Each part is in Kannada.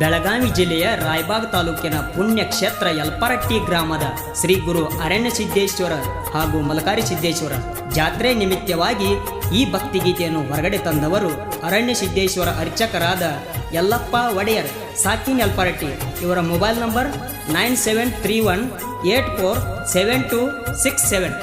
ಬೆಳಗಾವಿ ಜಿಲ್ಲೆಯ ರಾಯಬಾಗ್ ತಾಲೂಕಿನ ಪುಣ್ಯಕ್ಷೇತ್ರ ಯಲ್ಪರಟ್ಟಿ ಗ್ರಾಮದ ಶ್ರೀ ಗುರು ಅರಣ್ಯ ಸಿದ್ದೇಶ್ವರ ಹಾಗೂ ಮಲಕಾರಿ ಸಿದ್ದೇಶ್ವರ ಜಾತ್ರೆ ನಿಮಿತ್ತವಾಗಿ ಈ ಭಕ್ತಿಗೀತೆಯನ್ನು ಹೊರಗಡೆ ತಂದವರು ಅರಣ್ಯ ಸಿದ್ದೇಶ್ವರ ಅರ್ಚಕರಾದ ಯಲ್ಲಪ್ಪ ಒಡೆಯರ್, ಸಾಕಿನ್ ಯಲ್ಪರಟ್ಟಿ. ಇವರ mobile number nine seven three one eight four seven two six seven.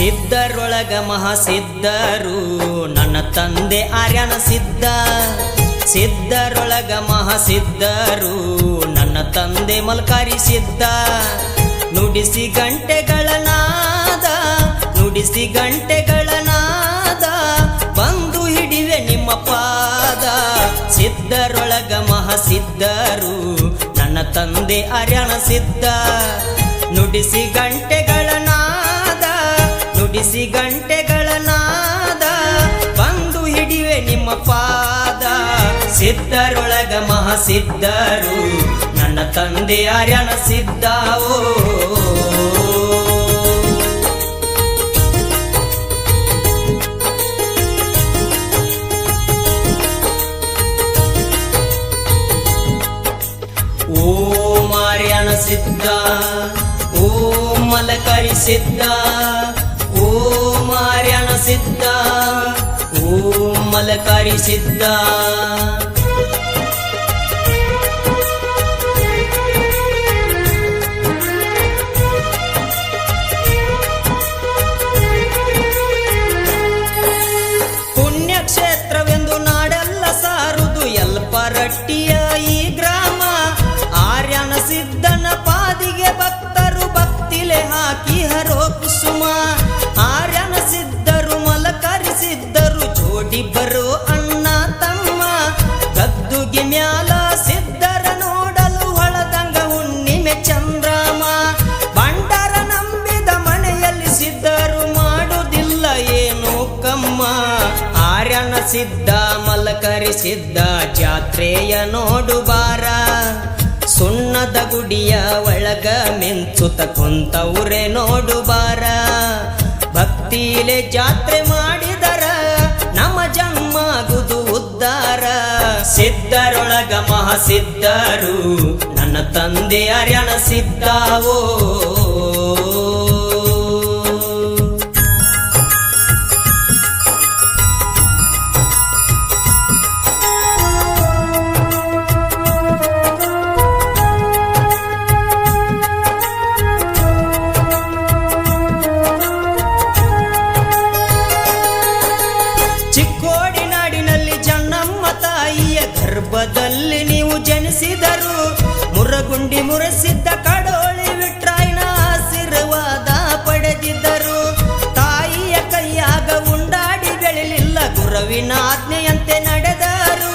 ಸಿದ್ಧರೊಳಗ ಮಹಾಸಿದ್ಧರು, ನನ್ನ ತಂದೆ ಆರ್ಯನ ಸಿದ್ಧ. ಸಿದ್ಧರೊಳಗ ಮಹಾಸಿದ್ಧರು, ನನ್ನ ತಂದೆ ಮಲ್ಕಾರಿ ಸಿದ್ಧ. ನುಡಿಸಿ ಗಂಟೆಗಳ ನಾದ ನುಡಿಸಿ ಗಂಟೆಗಳ ನಾದ ಬಂದು ಹಿಡಿವೆ ನಿಮ್ಮ ಪಾದ. ಸಿದ್ಧರೊಳಗ ಮಹಾಸಿದ್ಧರು, ನನ್ನ ತಂದೆ ಆರ್ಯನ ಸಿದ್ಧ. ನುಡಿಸಿ ಗಂಟೆಗಳ ನಾದ ನುಡಿಸಿ ಗಂಟೆಗಳ ನಾದ ಬಂದು ಹಿಡಿವೆ ನಿಮ್ಮ ಪಾದ. ಸಿದ್ಧರೊಳಗ ಮಹಾಸಿದ್ಧರು, ನನ್ನ ತಂದೆ ಆರ್ಯನ ಸಿದ್ಧಾವೋ ಓ ಮಾರ್ಯನ ಸಿದ್ಧ, ಓ ಮಲಕರಿ ಸಿದ್ಧ ಓ ಮಾರ್ಯನ ಸಿದ್ಧ ಓ ಮಲಕಾರಿ ಸಿದ್ಧ. ಪುಣ್ಯಕ್ಷೇತ್ರವೆಂದು ನಾಡೆಲ್ಲ ಸಾರುದು ಎಲ್ಪರಟ್ಟಿಯ ಈ ಸಿದ್ಧ ಜಾತ್ರೆಯ ನೋಡುಬಾರ. ಸುಣ್ಣದ ಗುಡಿಯ ಒಳಗ ಮಿಂಚುತ ಕುಂತವ್ರೆ ನೋಡು ಬಾರ ಭಕ್ತಿಲೆ ಜಾತ್ರೆ ಮಾಡಿದರ, ನಮ್ಮ ಜನ್ಮಾಗುದು ಉದ್ದಾರ. ಸಿದ್ಧರೊಳಗ ಮಹಾಸಿದ್ಧರು, ನನ್ನ ತಂದೆ ಅರ್ಯನ ಸಿದ್ಧಾವೋ. ಜನಿಸಿದರು. ಮುರಗುಂಡಿ ಮುರಸಿದ್ದ ಕಡೋಳಿ ವಿಟ್ರಾಯ್ನ ಆಶೀರ್ವಾದ ಪಡೆದಿದ್ದರು. ತಾಯಿಯ ಕೈಯಾಗ ಉಂಡಾಡಿ ಬೆಳಿಲಿಲ್ಲ ಗುರುವಿನ ಆಜ್ಞೆಯಂತೆ ನಡೆದರು.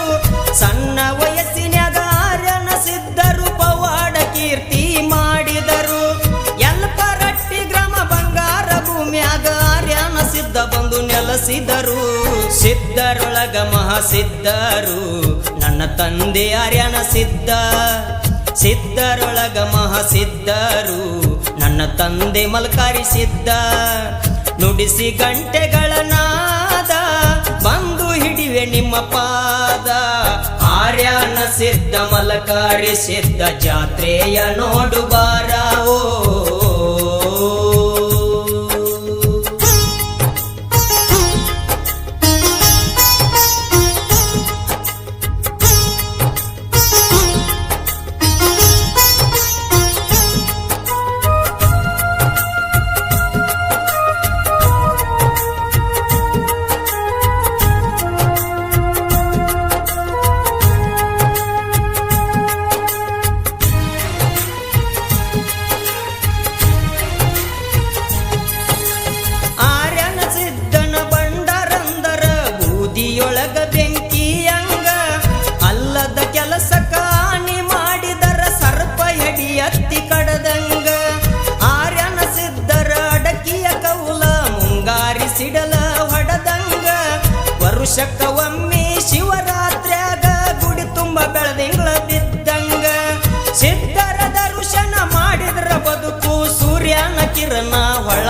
ಸಣ್ಣ ವಯಸ್ಸಿನಾಗ ಆರ್ಯನ ಸಿದ್ಧರು ಪವಾಡ ಕೀರ್ತಿ ಮಾಡಿದರು. ಎಲ್ಪರಟ್ಟಿ ಗ್ರಾಮ ಬಂಗಾರ ಭೂಮಿಯಾಗ ಆರ್ಯನ ಸಿದ್ಧ ಬಂದು ನೆಲೆಸಿದರು. ಸಿದ್ಧರೊಳಗ ಮಹಾಸಿದ್ಧರು ನನ್ನ ತಂದೆ ಆರ್ಯನ ಸಿದ್ಧ, ಸಿದ್ಧರೊಳಗ ಮಹಾಸಿದ್ಧರು. ನನ್ನ ತಂದೆ ಮಲ್ಕಾರಿ ಸಿದ್ಧ, ನುಡಿಸಿ ಗಂಟೆಗಳ ನಾದ ಬಂದು ಹಿಡಿವೆ ನಿಮ್ಮ ಪಾದ. ಆರ್ಯನ ಸಿದ್ಧ, ಮಲಕಾರಿ ಸಿದ್ಧ ಜಾತ್ರೆಯ ನೋಡು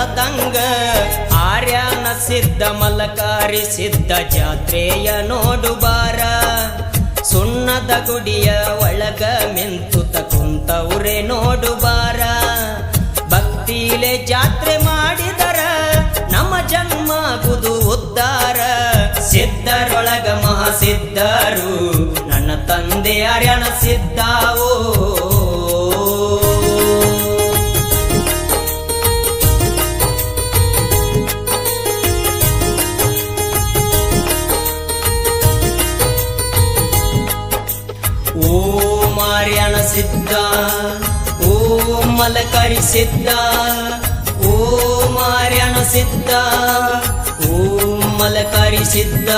ನೋಡದಂಗ ಆರ್ಯನ ಸಿದ್ಧ ಮಲಕಾರಿ ಸಿದ್ಧ ಜಾತ್ರೆಯ ನೋಡು ಬಾರ. ಸುಣ್ಣದ ಗುಡಿಯ ಒಳಗ ಮಿಂತುತ ಕುಂತವ್ರೆ ನೋಡು ಬಾರ. ಭಕ್ತಿಲೆ ಜಾತ್ರೆ ಮಾಡಿದರ, ನಮ್ಮ ಜನ್ಮ ಕುದು ಉದ್ಧಾರ ಸಿದ್ಧರೊಳಗ ಮಹಾಸಿದ್ಧರು, ನನ್ನ ತಂದೆ ಆರ್ಯನ ಸಿದ್ಧಾವೋ ಸಿದ್ಧ. ಓ ಮಲಕರಿ ಸಿದ್ಧ. ಓ ಮಾರ್ಯಣ ಸಿದ್ಧ. ಓ ಮಲಕರಿ ಸಿದ್ಧ.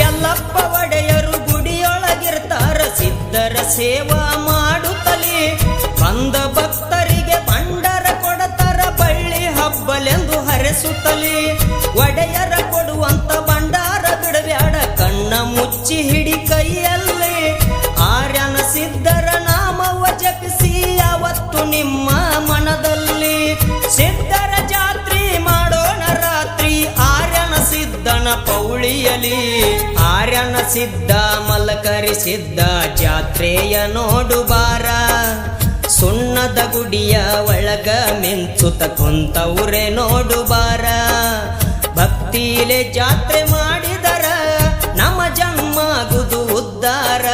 ಎಲ್ಲಪ್ಪ ಒಡೆಯರು ಗುಡಿಯೊಳಗಿರ್ತಾರ. ಸಿದ್ಧರ ಸೇವಾ ಪೌಳಿಯಲಿ. ಆರ್ಯನ ಸಿದ್ಧ, ಮಲಕರಿ ಸಿದ್ಧ, ಜಾತ್ರೆಯ ನೋಡು ಬಾರ. ಸುಣ್ಣದ ಗುಡಿಯ ಒಳಗ ಮಿಂಚುತ ಕುಂತವ್ರೆ ನೋಡು ಬಾರ. ಭಕ್ತಿಲೆ ಜಾತ್ರೆ ಮಾಡಿದರ, ನಮ್ಮ ಜನ್ಮ ಉದ್ದಾರ.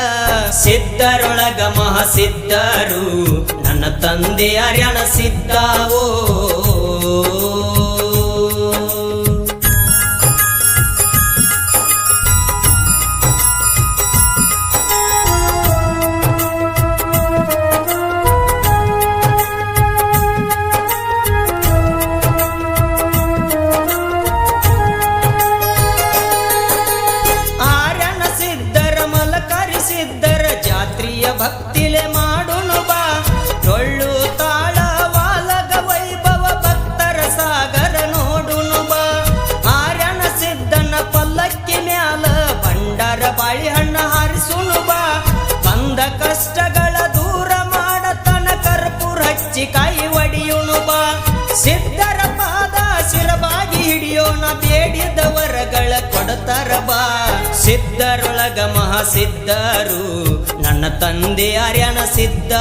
ಸಿದ್ಧರೊಳಗ ಮಹಾಸಿದ್ಧರು, ನನ್ನ ತಂದೆ ಅರ್ಯಣ ಸಿದ್ಧಾವೋ ಹಿಡಿಯೋಣ ಬೇಡಿದವರಗಳ ಕೊಡತಾರ ಬಾ. ಸಿದ್ಧರೊಳಗ ಮಹಾಸಿದ್ಧರು, ನನ್ನ ತಂದೆ ಅರ್ಯಣ ಸಿದ್ಧ.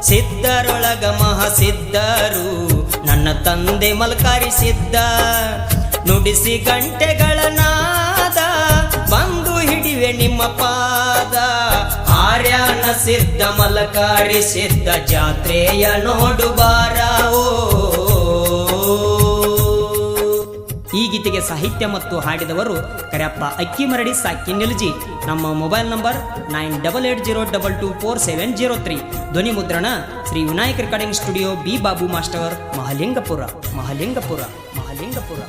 ಸಿದ್ಧರೊಳಗ ಮಹಾಸಿದ್ಧರು, ನನ್ನ ತಂದೆ ಮಲ್ಕಾರಿ ಸಿದ್ಧ. ನುಡಿಸಿ ಗಂಟೆಗಳ ನಾದ, ಬಂದು ಹಿಡಿವೆ ನಿಮ್ಮ ಪಾದ. ಆರ್ಯನ ಸಿದ್ಧ, ಮಲಕಾರಿ ಸಿದ್ಧ ಜಾತ್ರೆಯ ನೋಡು ಬಾರಾವೋ ಈ ಗೀತೆಗೆ ಸಾಹಿತ್ಯ ಮತ್ತು ಹಾಡಿದವರು ಕರೆಯಪ್ಪ ಅಕ್ಕಿಮರಡಿ ಸಾಕಿ ನಿಲ್ಜಿ. ನಮ್ಮ mobile number nine double eight zero double two four seven zero three. ಧ್ವನಿ ಮುದ್ರಣ Shri Vinayak recording studio B Babu master Mahalingapura Mahalingapura Mahalingapura.